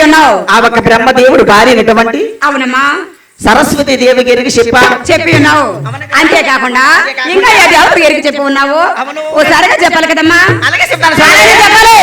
చెప్పి ఉన్నావు ఆ ఒక బ్రహ్మదేవుడు భార్యనటువంటి అవునమ్మా. సరస్వతి దేవి గారికి చెప్పాను చెప్పి ఉన్నావు. అంతేకాకుండా ఇంకా ఏ దేవుడు ఎరిగి చెప్పి ఉన్నావు. ఓసారిగా చెప్పాలి కదమ్మా. అలాగే చెప్తాను అలాగే చెప్పాలి.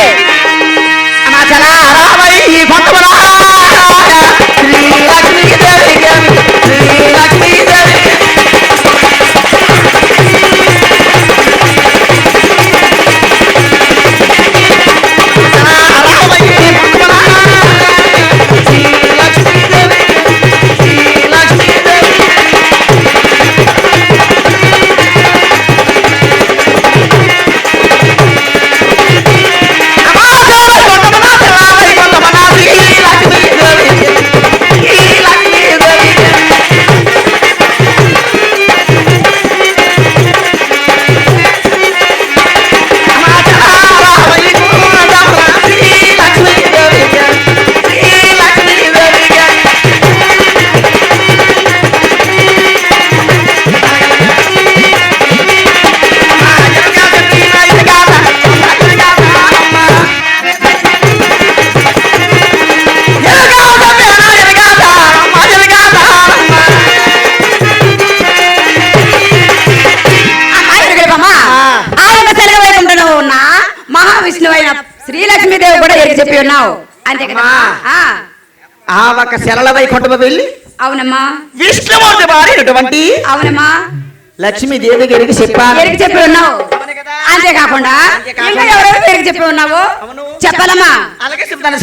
ఉన్నావు అంతే కదా. ఆ, ఒక శరళ వైకుంఠం వెళ్ళి అవునమ్మా. విష్ణుమూర్తి వారినటువంటి అవునమ్మా. లక్ష్మీదేవి గారికి చెప్పాను చెప్పి ఉన్నావు? అంతేకాకుండా ఇంకా ఎవరెవరు ఎరిగి చెప్పి ఉన్నావు. చెప్పాలమ్మా. అలాగే చెప్తాను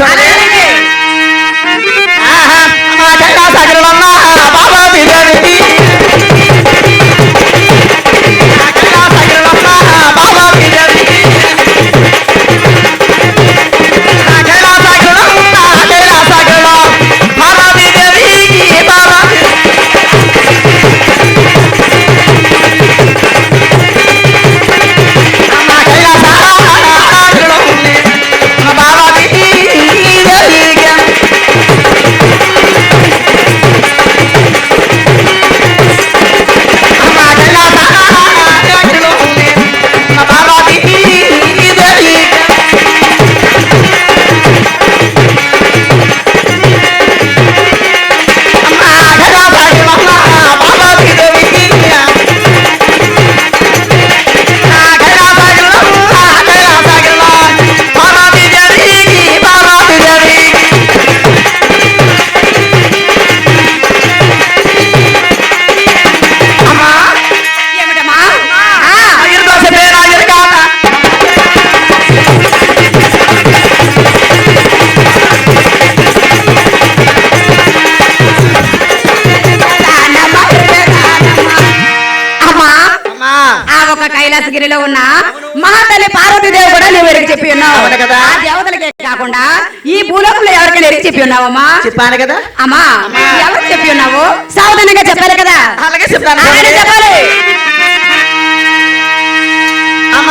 ఒక కైలాసగిరిలో ఉన్న మహాతల్లి పార్వతీదేవి కూడా నువ్వు ఎరిగి చెప్పి ఉన్నావు. కదా. దేవతలకే కాకుండా ఈ భూలోకంలో ఎవరికైనా ఎరిగి చెప్పి ఉన్నావమ్మా? చెప్పాను కదా. అమ్మా ఎవరు చెప్పి ఉన్నావు? సావధానంగా చెప్పాలి కదా. అలాగే చెప్తాను చెప్పాలి. అమ్మ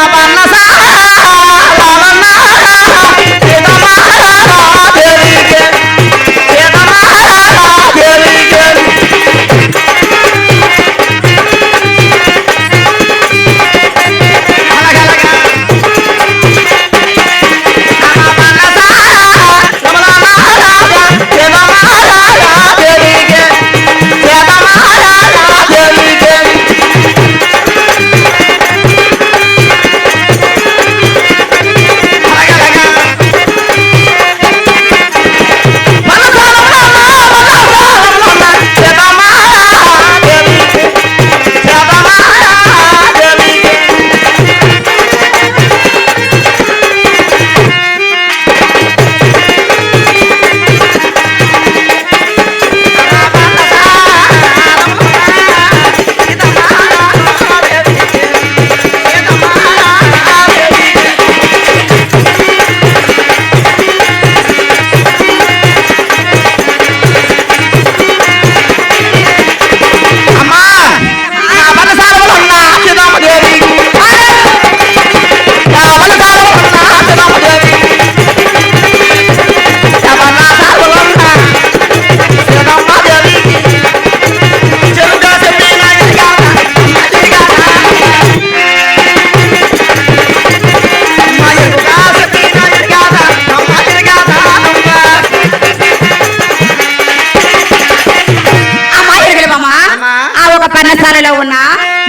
ఒక పర్ణశాలలో ఉన్న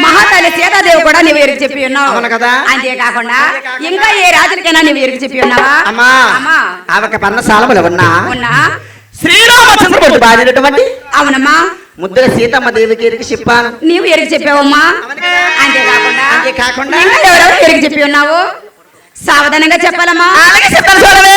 మహాతల్లి సీతాదేవి కూడా నువ్వు ఎరుగు చెప్పి ఉన్నావు. కదా. అంతేకాకుండా ఇంకా ఏ రాజులకైనా నువ్వు ఎరుగు చెప్పి ఉన్నావా? అమ్మా ఉన్నా ఉన్నా. శ్రీరామచంద్రుడు బాధినటువంటి అవునమ్మా. ముద్ర సీతమ్మ దేవికి ఎరిగి చెప్పాను. నీవు ఎరిగి చెప్పావమ్మా. అంతేకాకుండా అంతేకాకుండా ఎవరెవరు ఎరిగి చెప్పి ఉన్నావు? సావధానంగా చెప్పాలమ్మా. అలాగే చెప్తాను చూడవే.